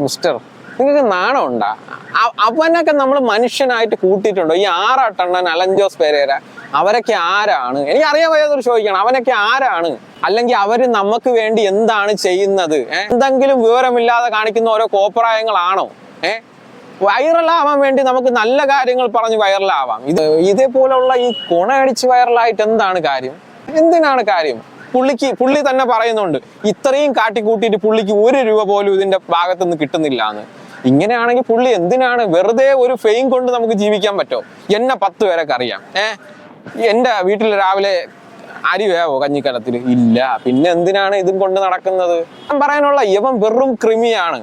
Mister നിങ്ങൾക്ക് നാണമുണ്ടാ? അവനൊക്കെ നമ്മൾ മനുഷ്യനായിട്ട് കൂട്ടിയിട്ടുണ്ടോ? ഈ ആറാട്ടണ്ണൻ അലഞ്ചോസ് പെരേര അവരൊക്കെ ആരാണ്? എനിക്ക് അറിയാൻ വയ്യാതൊരു ചോദിക്കണം. അവനൊക്കെ ആരാണ്? അല്ലെങ്കിൽ അവർ നമുക്ക് വേണ്ടി എന്താണ് ചെയ്യുന്നത്? എന്തെങ്കിലും വിവരമില്ലാതെ കാണിക്കുന്ന ഓരോ കോപ്രായങ്ങളാണോ? ഏഹ് വൈറലാവാൻ വേണ്ടി നമുക്ക് നല്ല കാര്യങ്ങൾ പറഞ്ഞ് വൈറലാവാം. ഇത് ഇതേപോലുള്ള ഈ കുണയടിച്ച് വൈറലായിട്ട് എന്താണ് കാര്യം? എന്തിനാണ് കാര്യം? പുള്ളിക്ക് പുള്ളി തന്നെ പറയുന്നുണ്ട് ഇത്രയും കാട്ടിക്കൂട്ടിയിട്ട് പുള്ളിക്ക് ഒരു രൂപ പോലും ഇതിന്റെ ഭാഗത്തുനിന്ന് കിട്ടുന്നില്ല എന്ന് ഇങ്ങനെയാണെങ്കിൽ പുള്ളി എന്തിനാണ് വെറുതെ ഒരു ഫെയിം കൊണ്ട് നമുക്ക് ജീവിക്കാൻ പറ്റുമോ എന്നെ പത്ത് പേരൊക്കെ അറിയാം. ഏഹ് എന്റെ വീട്ടിൽ രാവിലെ അരി വേവോ കഞ്ഞിക്കലത്തിൽ ഇല്ല. പിന്നെ എന്തിനാണ് ഇതും കൊണ്ട് നടക്കുന്നത്? ഞാൻ പറയാനുള്ള ഇവൻ വെറും ക്രിമിയാണ്.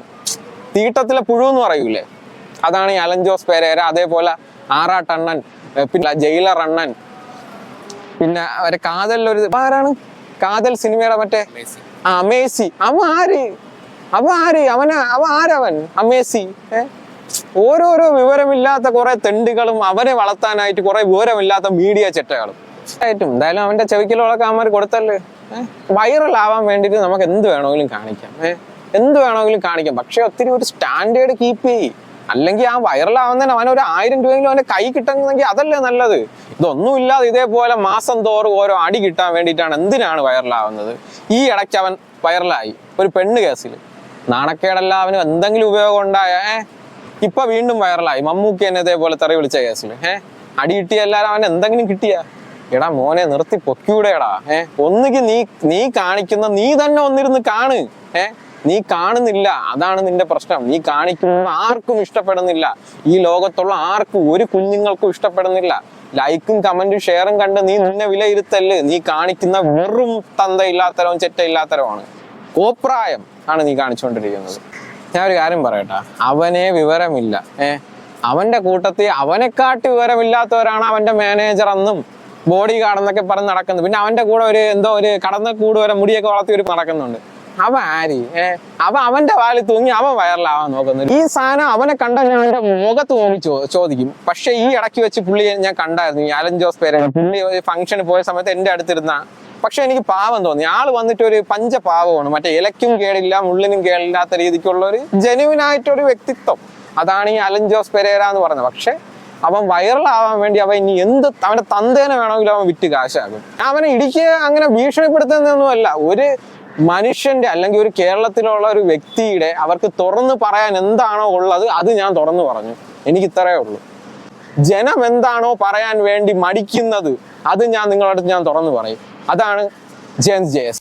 തീട്ടത്തിലെ പുഴു എന്ന് പറയൂലേ? അതാണ് ഈ അലൻ ജോസ് പേരേര അതേപോലെ ആറാട്ടണ്ണൻ പിന്നെ ജയിലർ അണ്ണൻ പിന്നെ അവരെ കാതലിലൊരു ആരാണ്? കാതൽ സിനിമയുടെ മറ്റേ ആ അമേസി. അവൻ ആര്? അവ ആര്? അവന അവൻ ആരവൻ? അമേസി. ഓരോരോ വിവരമില്ലാത്ത കുറെ തെണ്ടുകളും അവനെ വളർത്താനായിട്ട് കുറെ വിവരമില്ലാത്ത മീഡിയ ചെറ്റകളും ആയിട്ടും എന്തായാലും അവന്റെ ചെവിക്കലുകളൊക്കെ അവന്മാർ കൊടുത്തല്ലേ? വൈറൽ ആവാൻ വേണ്ടിയിട്ട് നമുക്ക് എന്ത് വേണമെങ്കിലും കാണിക്കാം. ഏഹ് എന്ത് വേണമെങ്കിലും കാണിക്കാം. പക്ഷെ ഒത്തിരി ഒരു സ്റ്റാൻഡേർഡ് കീപ്പ് ചെയ്യും. അല്ലെങ്കിൽ ആ വൈറലാവുന്നതിന് അവൻ ഒരു ആയിരം രൂപയെങ്കിലും അവന്റെ കൈ കിട്ടുന്നെങ്കിൽ അതല്ലേ നല്ലത്. ഇതൊന്നും ഇല്ലാതെ ഇതേപോലെ മാസം തോറും ഓരോ അടി കിട്ടാൻ വേണ്ടിയിട്ടാണ് എന്തിനാണ് വൈറലാവുന്നത്? ഈ ഇടയ്ക്ക് അവൻ വൈറലായി. ഒരു പെണ്ണ് കേസിൽ നാണക്കേടല്ല അവന് എന്തെങ്കിലും ഉപയോഗം ഉണ്ടായ ഏഹ് ഇപ്പൊ വീണ്ടും വൈറലായി. മമ്മൂക്കി എന്നെ ഇതേപോലെ തെറി വിളിച്ച കേസിൽ ഏഹ് അടി കിട്ടിയ എല്ലാവരും അവൻ എന്തെങ്കിലും കിട്ടിയ? എടാ മോനെ നിർത്തി പൊക്കിയൂടെടാ ഏഹ് ഒന്നുകിൽ നീ നീ കാണിക്കുന്ന നീ തന്നെ ഒന്നിരുന്ന് കാണ്. ഏ? നീ കാണുന്നില്ല. അതാണ് നിന്റെ പ്രശ്നം. നീ കാണിക്കുന്ന ആർക്കും ഇഷ്ടപ്പെടുന്നില്ല. ഈ ലോകത്തുള്ള ആർക്കും ഒരു കുഞ്ഞുങ്ങൾക്കും ഇഷ്ടപ്പെടുന്നില്ല. ലൈക്കും കമന്റും ഷെയറും കണ്ട് നീ നിന്നെ വിലയിരുത്തല്ല് നീ കാണിക്കുന്ന വെറും തന്തയില്ലാത്തരവും ചെറ്റയില്ലാത്തരവുമാണ്. കോപ്രായം ആണ് നീ കാണിച്ചുകൊണ്ടിരിക്കുന്നത് ഞാൻ ഒരു കാര്യം പറയട്ടെ. അവനെ വിവരമില്ല. ഏ? അവന്റെ കൂട്ടത്തിൽ അവനെക്കാട്ട് വിവരമില്ലാത്തവരാണ് അവന്റെ മാനേജർ എന്നും ബോഡി ഗാർഡ് എന്നൊക്കെ പറഞ്ഞ് നടക്കുന്നത്. പിന്നെ അവന്റെ കൂടെ ഒരു എന്തോ ഒരു കടന്ന കൂട് വരെ മുടിയൊക്കെ വളർത്തി ഒരു നടക്കുന്നുണ്ട്. അവൻ ആര്? ഏഹ് അവ അവന്റെ വാലിൽ തൂങ്ങി അവൻ വൈറലാവാൻ നോക്കുന്നത് ഈ സാധനം അവനെ കണ്ട ഞാൻ അവന്റെ മുഖത്ത് നോക്കി ചോദിക്കും. പക്ഷെ ഈ ഇടയ്ക്ക് വെച്ച് പുള്ളി ഞാൻ കണ്ടായിരുന്നു. ഈ അലൻ ജോസ് പേരെ പുള്ളി ഫംഗ്ഷന് പോയ സമയത്ത് എന്റെ അടുത്തിരുന്ന. പക്ഷെ എനിക്ക് പാവം തോന്നി. ആൾ വന്നിട്ട് ഒരു പഞ്ച പാവമാണ്. മറ്റേ ഇലയ്ക്കും കേടില്ല മുള്ളിനും കേടില്ലാത്ത രീതിക്കുള്ള ഒരു ജെനുവിൻ ആയിട്ടൊരു വ്യക്തിത്വം. അതാണ് ഈ അലൻ ജോസ് പെരേര എന്ന് പറഞ്ഞത് പക്ഷെ അവൻ വൈറലാവാൻ വേണ്ടി അവൻ ഇനി എന്ത് അവന്റെ തന്തേനെ വേണമെങ്കിലും അവൻ വിറ്റ് കാശാകും അവനെ ഇടിക്കുക അങ്ങനെ ഭീഷണിപ്പെടുത്തുന്നതൊന്നുമല്ല. ഒരു മനുഷ്യന്റെ അല്ലെങ്കിൽ ഒരു കേരളത്തിലുള്ള ഒരു വ്യക്തിയുടെ അവർക്ക് തുറന്നു പറയാൻ എന്താണോ ഉള്ളത് അത് ഞാൻ തുറന്നു പറഞ്ഞു. എനിക്ക് ഇത്രയേ ഉള്ളൂ. ജനം എന്താണോ പറയാൻ വേണ്ടി മടിക്കുന്നത് അത് ഞാൻ നിങ്ങളടുത്ത് ഞാൻ തുറന്നു പറയും. അതാണ് ജെൻസ് ജെ എസ്.